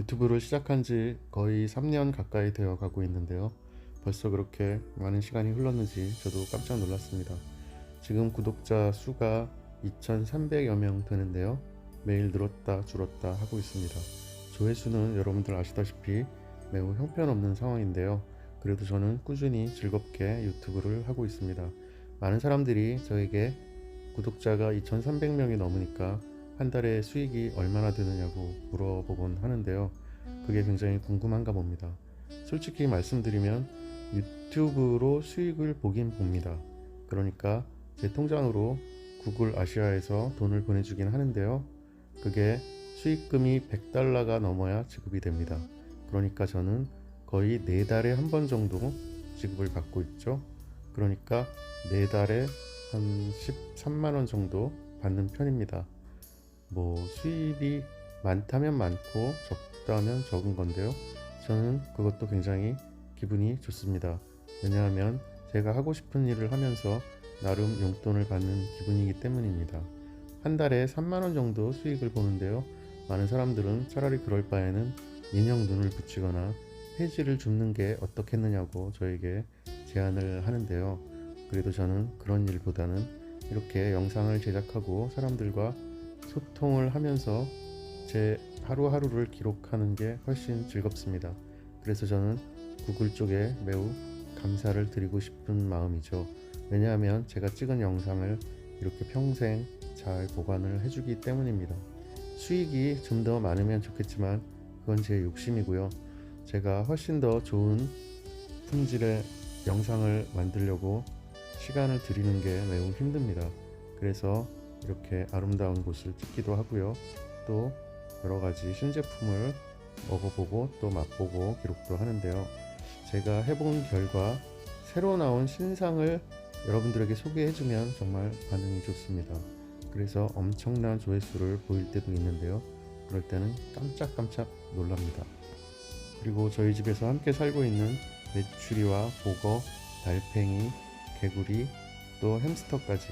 유튜브를 시작한 지 거의 3년 가까이 되어 가고 있는데요. 벌써 그렇게 많은 시간이 흘렀는지 저도 깜짝 놀랐습니다. 지금 구독자 수가 2,300여 명 되는데요. 매일 늘었다 줄었다 하고 있습니다. 조회수는 여러분들 아시다시피 매우 형편없는 상황인데요. 그래도 저는 꾸준히 즐겁게 유튜브를 하고 있습니다. 많은 사람들이 저에게 구독자가 2,300명이 넘으니까 한 달에 수익이 얼마나 되느냐고 물어보곤 하는데요. 그게 굉장히 궁금한가 봅니다. 솔직히 말씀드리면 유튜브로 수익을 보긴 봅니다. 그러니까 제 통장으로 구글 아시아에서 돈을 보내주긴 하는데요. 그게 수익금이 100달러가 넘어야 지급이 됩니다. 그러니까 저는 거의 4달에 한 번 정도 지급을 받고 있죠. 그러니까 4달에 한 13만 원 정도 받는 편입니다. 뭐 수입이 많다면 많고 적다면 적은 건데요. 저는 그것도 굉장히 기분이 좋습니다. 왜냐하면 제가 하고 싶은 일을 하면서 나름 용돈을 받는 기분이기 때문입니다. 한 달에 3만 원 정도 수익을 보는데요. 많은 사람들은 차라리 그럴 바에는 인형 눈을 붙이거나 폐지를 줍는 게 어떻겠느냐고 저에게 제안을 하는데요. 그래도 저는 그런 일보다는 이렇게 영상을 제작하고 사람들과 소통을 하면서 제 하루하루를 기록하는 게 훨씬 즐겁습니다. 그래서 저는 구글 쪽에 매우 감사를 드리고 싶은 마음이죠. 왜냐하면 제가 찍은 영상을 이렇게 평생 잘 보관을 해주기 때문입니다. 수익이 좀 더 많으면 좋겠지만 그건 제 욕심이고요. 제가 훨씬 더 좋은 품질의 영상을 만들려고 시간을 들이는 게 매우 힘듭니다. 그래서 이렇게 아름다운 곳을 찍기도 하고요. 또 여러 가지 신제품을 먹어보고 또 맛보고 기록도 하는데요. 제가 해본 결과 새로 나온 신상을 여러분들에게 소개해주면 정말 반응이 좋습니다. 그래서 엄청난 조회수를 보일 때도 있는데요. 그럴 때는 깜짝깜짝 놀랍니다. 그리고 저희 집에서 함께 살고 있는 메추리와 보거, 달팽이, 개구리, 또 햄스터까지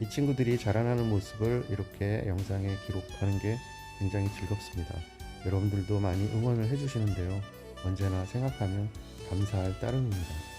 이 친구들이 자라나는 모습을 이렇게 영상에 기록하는 게 굉장히 즐겁습니다. 여러분들도 많이 응원을 해주시는데요. 언제나 생각하면 감사할 따름입니다.